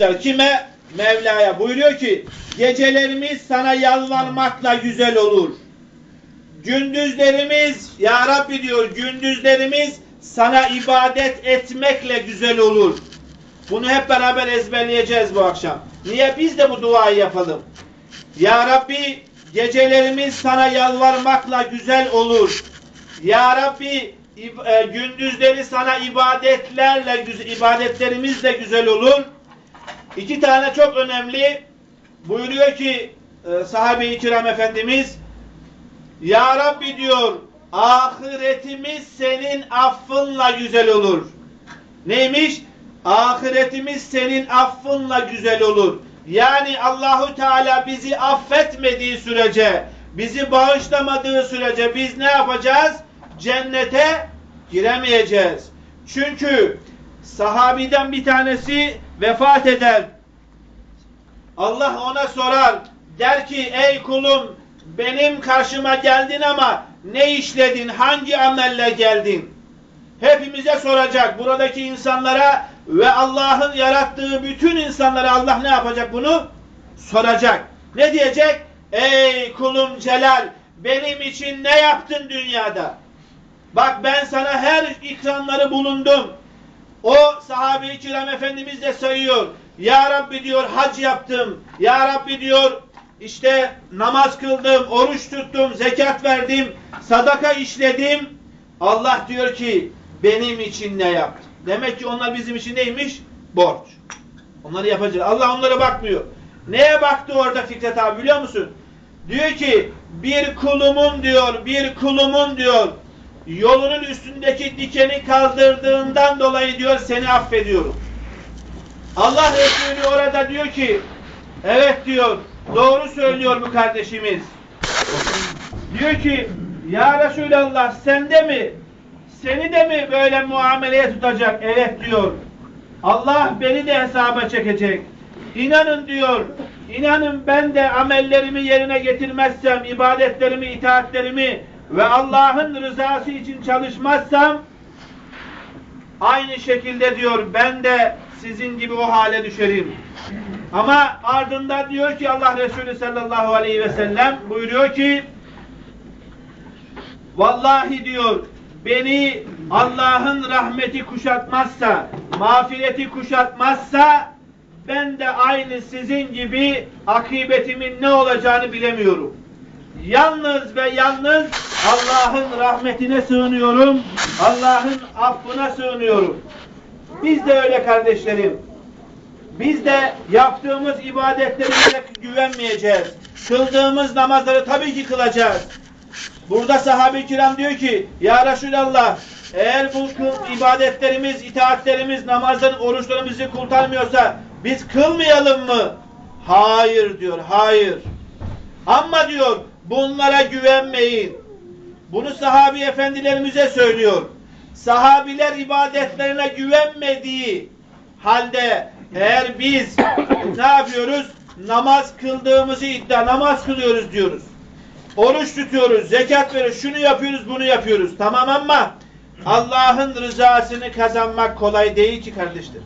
yapmışlar. Kime? Mevla'ya. Buyuruyor ki gecelerimiz sana yalvarmakla güzel olur. Gündüzlerimiz ya Rabbi diyor gündüzlerimiz sana ibadet etmekle güzel olur. Bunu hep beraber ezberleyeceğiz bu akşam. Niye? Biz de bu duayı yapalım. Ya Rabbi gecelerimiz sana yalvarmakla güzel olur. Ya Rabbi e, gündüzleri sana ibadetlerle ibadetlerimizle güzel olur. İki tane çok önemli buyuruyor ki e, sahabe-i kiram efendimiz Ya Rabbi diyor ahiretimiz senin affınla güzel olur. Neymiş? Ahiretimiz senin affınla güzel olur. Yani Allahu Teala bizi affetmediği sürece, bizi bağışlamadığı sürece biz ne yapacağız? Cennete giremeyeceğiz. Çünkü sahabiden bir tanesi vefat eder. Allah ona sorar. Der ki ey kulum benim karşıma geldin ama ne işledin? Hangi amelle geldin? Hepimize soracak. Buradaki insanlara ve Allah'ın yarattığı bütün insanlara Allah ne yapacak bunu? Soracak. Ne diyecek? Ey kulum Celal benim için ne yaptın dünyada? Bak ben sana her ikramları bulundum. O sahabe-i kiram efendimiz de sayıyor. Ya Rabbi diyor hac yaptım. Ya Rabbi diyor işte namaz kıldım, oruç tuttum, zekat verdim, sadaka işledim. Allah diyor ki benim için ne yaptın? Demek ki onlar bizim için neymiş? Borç. Onları yapacağız. Allah onlara bakmıyor. Neye baktı orada Fikret abi biliyor musun? Diyor ki bir kulumun diyor, bir kulumun diyor yolunun üstündeki dikeni kaldırdığından dolayı diyor seni affediyorum. Allah Resulü orada diyor ki evet diyor doğru söylüyor bu kardeşimiz. Diyor ki ya Resulallah sende mi seni de mi böyle muameleye tutacak? Evet diyor. Allah beni de hesaba çekecek. İnanın diyor. İnanın ben de amellerimi yerine getirmezsem, ibadetlerimi, itaatlerimi ve Allah'ın rızası için çalışmazsam aynı şekilde diyor ben de sizin gibi o hale düşerim. Ama ardında diyor ki Allah Resulü sallallahu aleyhi ve sellem buyuruyor ki vallahi diyor beni Allah'ın rahmeti kuşatmazsa, mağfireti kuşatmazsa ben de aynı sizin gibi akıbetimin ne olacağını bilemiyorum. Yalnız ve yalnız Allah'ın rahmetine sığınıyorum. Allah'ın affına sığınıyorum. Biz de öyle kardeşlerim. Biz de yaptığımız ibadetlerimize güvenmeyeceğiz. Kıldığımız namazları tabii ki kılacağız. Burada sahabe-i kiram diyor ki Ya Resulallah eğer bu ibadetlerimiz, itaatlerimiz, namazların, oruçlarımızı kurtarmıyorsa biz kılmayalım mı? Hayır diyor, hayır. Ama diyor bunlara güvenmeyin. Bunu sahabi efendilerimize söylüyor. Sahabiler ibadetlerine güvenmediği halde eğer biz ne yapıyoruz? Namaz kıldığımızı iddia, namaz kılıyoruz diyoruz. Oruç tutuyoruz, zekat veriyoruz, şunu yapıyoruz, bunu yapıyoruz. Tamam ama Allah'ın rızasını kazanmak kolay değil ki kardeşler.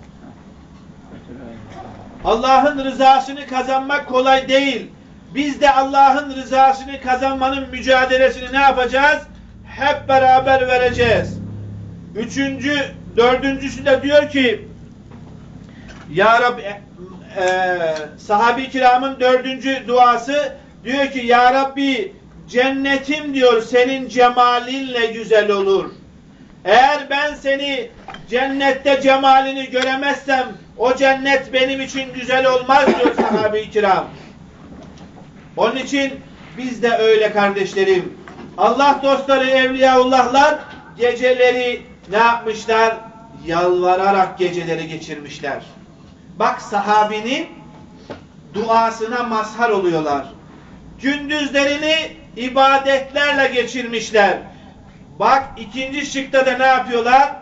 Allah'ın rızasını kazanmak kolay değil. Biz de Allah'ın rızasını kazanmanın mücadelesini ne yapacağız? Hep beraber vereceğiz. Üçüncü, dördüncüsü de diyor ki Ya Rabbi e, e, sahabi kiramın dördüncü duası diyor ki Ya Rabbi cennetim diyor senin cemalinle güzel olur. Eğer ben seni cennette cemalini göremezsem o cennet benim için güzel olmaz diyor sahabe-i kiram. Onun için biz de öyle kardeşlerim. Allah dostları, evliyaullahlar geceleri ne yapmışlar? Yalvararak geceleri geçirmişler. Bak sahabinin duasına mazhar oluyorlar. Gündüzlerini ibadetlerle geçirmişler. Bak ikinci şıkta da ne yapıyorlar?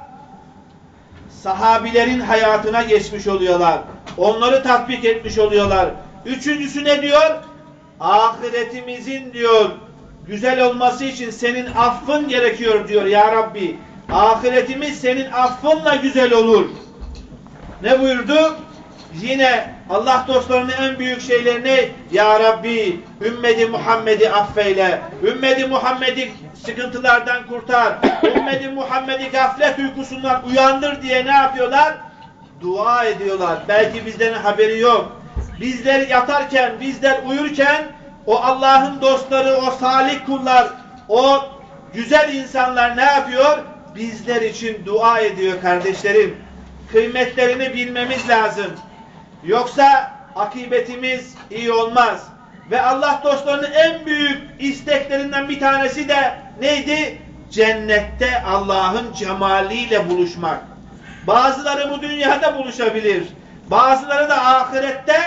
Sahabilerin hayatına geçmiş oluyorlar. Onları tatbik etmiş oluyorlar. Üçüncüsü ne diyor? Ahiretimizin diyor güzel olması için senin affın gerekiyor diyor ya Rabbi. Ahiretimiz senin affınla güzel olur. Ne buyurdu? Yine Allah dostlarının en büyük şeyleri ne? Ya Rabbi ümmeti Muhammed'i affeyle. Ümmeti Muhammed'i sıkıntılardan kurtar. ümmeti Muhammed'i gaflet uykusundan uyandır diye ne yapıyorlar? Dua ediyorlar. Belki bizlerin haberi yok. Bizler yatarken, bizler uyurken o Allah'ın dostları, o salih kullar, o güzel insanlar ne yapıyor? Bizler için dua ediyor kardeşlerim. Kıymetlerini bilmemiz lazım. Yoksa akıbetimiz iyi olmaz. Ve Allah dostlarının en büyük isteklerinden bir tanesi de neydi? Cennette Allah'ın cemaliyle buluşmak. Bazıları bu dünyada buluşabilir. Bazıları da ahirette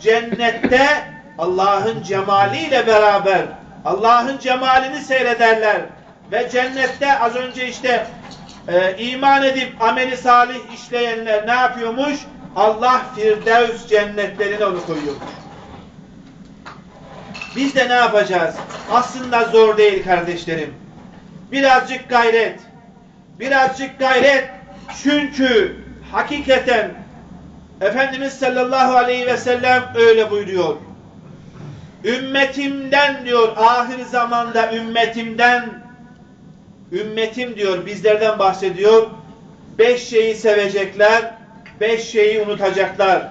cennette Allah'ın cemaliyle beraber Allah'ın cemalini seyrederler. Ve cennette az önce işte e, iman edip ameli salih işleyenler ne yapıyormuş? Allah Firdevs cennetlerine onu koyuyormuş. Biz de ne yapacağız? Aslında zor değil kardeşlerim. Birazcık gayret. Birazcık gayret. Çünkü hakikaten Efendimiz sallallahu aleyhi ve sellem öyle buyuruyor. Ümmetimden diyor ahir zamanda ümmetimden ümmetim diyor bizlerden bahsediyor. Beş şeyi sevecekler, beş şeyi unutacaklar.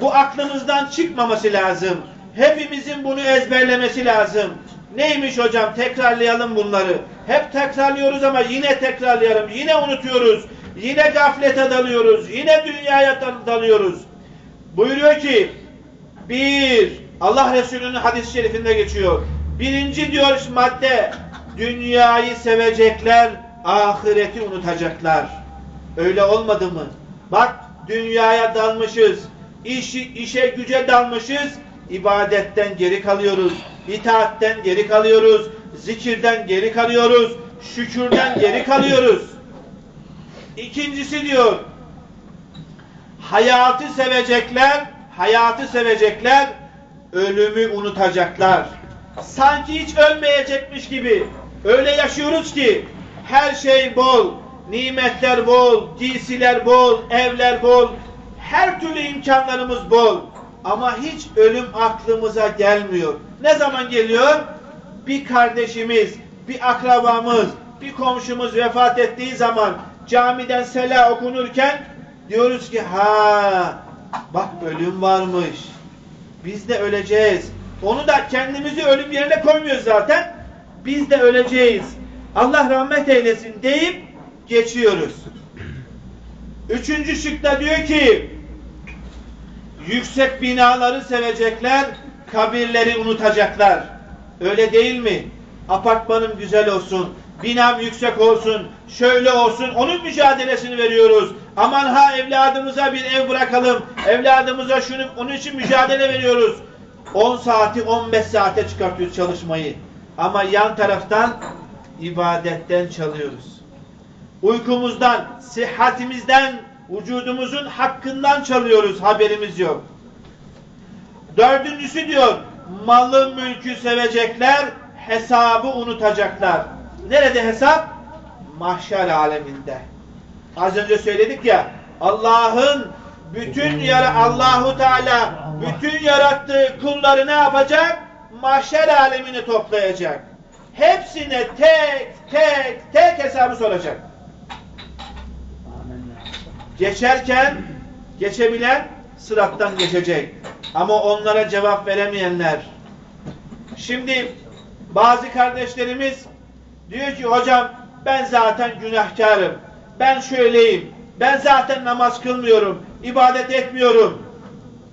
Bu aklımızdan çıkmaması lazım. Hepimizin bunu ezberlemesi lazım. Neymiş hocam? Tekrarlayalım bunları. Hep tekrarlıyoruz ama yine tekrarlayalım. Yine unutuyoruz. Yine gaflete dalıyoruz. Yine dünyaya dalıyoruz. Buyuruyor ki bir, Allah Resulü'nün hadis-i şerifinde geçiyor. Birinci diyor madde, dünyayı sevecekler, ahireti unutacaklar. Öyle olmadı mı? Bak dünyaya dalmışız, işi, işe güce dalmışız, ibadetten geri kalıyoruz, itaatten geri kalıyoruz, zikirden geri kalıyoruz, şükürden geri kalıyoruz. İkincisi diyor, hayatı sevecekler, hayatı sevecekler, ölümü unutacaklar. Sanki hiç ölmeyecekmiş gibi. Öyle yaşıyoruz ki her şey bol, nimetler bol, giysiler bol, evler bol, her türlü imkanlarımız bol. Ama hiç ölüm aklımıza gelmiyor. Ne zaman geliyor? Bir kardeşimiz, bir akrabamız, bir komşumuz vefat ettiği zaman camiden sela okunurken diyoruz ki ha bak ölüm varmış. Biz de öleceğiz. Onu da kendimizi ölüm yerine koymuyoruz zaten. Biz de öleceğiz. Allah rahmet eylesin deyip geçiyoruz. Üçüncü şıkta diyor ki yüksek binaları sevecekler, kabirleri unutacaklar. Öyle değil mi? Apartmanım güzel olsun, binam yüksek olsun, şöyle olsun, onun mücadelesini veriyoruz. Aman ha evladımıza bir ev bırakalım, evladımıza şunu, onun için mücadele veriyoruz. 10 saati 15 saate çıkartıyoruz çalışmayı. Ama yan taraftan ibadetten çalıyoruz. Uykumuzdan, sıhhatimizden, vücudumuzun hakkından çalıyoruz, haberimiz yok. Dördüncüsü diyor, malı mülkü sevecekler, hesabı unutacaklar. Nerede hesap? Mahşer aleminde. Az önce söyledik ya, Allah'ın bütün yara Allahu Teala bütün yarattığı kulları ne yapacak? Mahşer alemini toplayacak. Hepsine tek tek tek hesabı soracak. Geçerken geçebilen sırattan geçecek. Ama onlara cevap veremeyenler. Şimdi bazı kardeşlerimiz diyor ki hocam ben zaten günahkarım. Ben şöyleyim. Ben zaten namaz kılmıyorum. ibadet etmiyorum.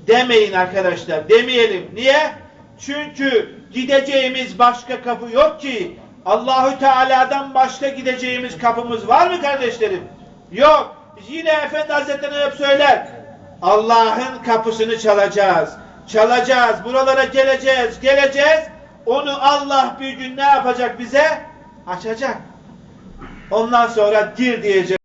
Demeyin arkadaşlar. Demeyelim. Niye? Çünkü gideceğimiz başka kapı yok ki. Allahü Teala'dan başka gideceğimiz kapımız var mı kardeşlerim? Yok. Yine Efendi Hazretleri hep söyler. Allah'ın kapısını çalacağız. Çalacağız. Buralara geleceğiz. Geleceğiz. Onu Allah bir gün ne yapacak bize? Açacak. Ondan sonra gir diyecek.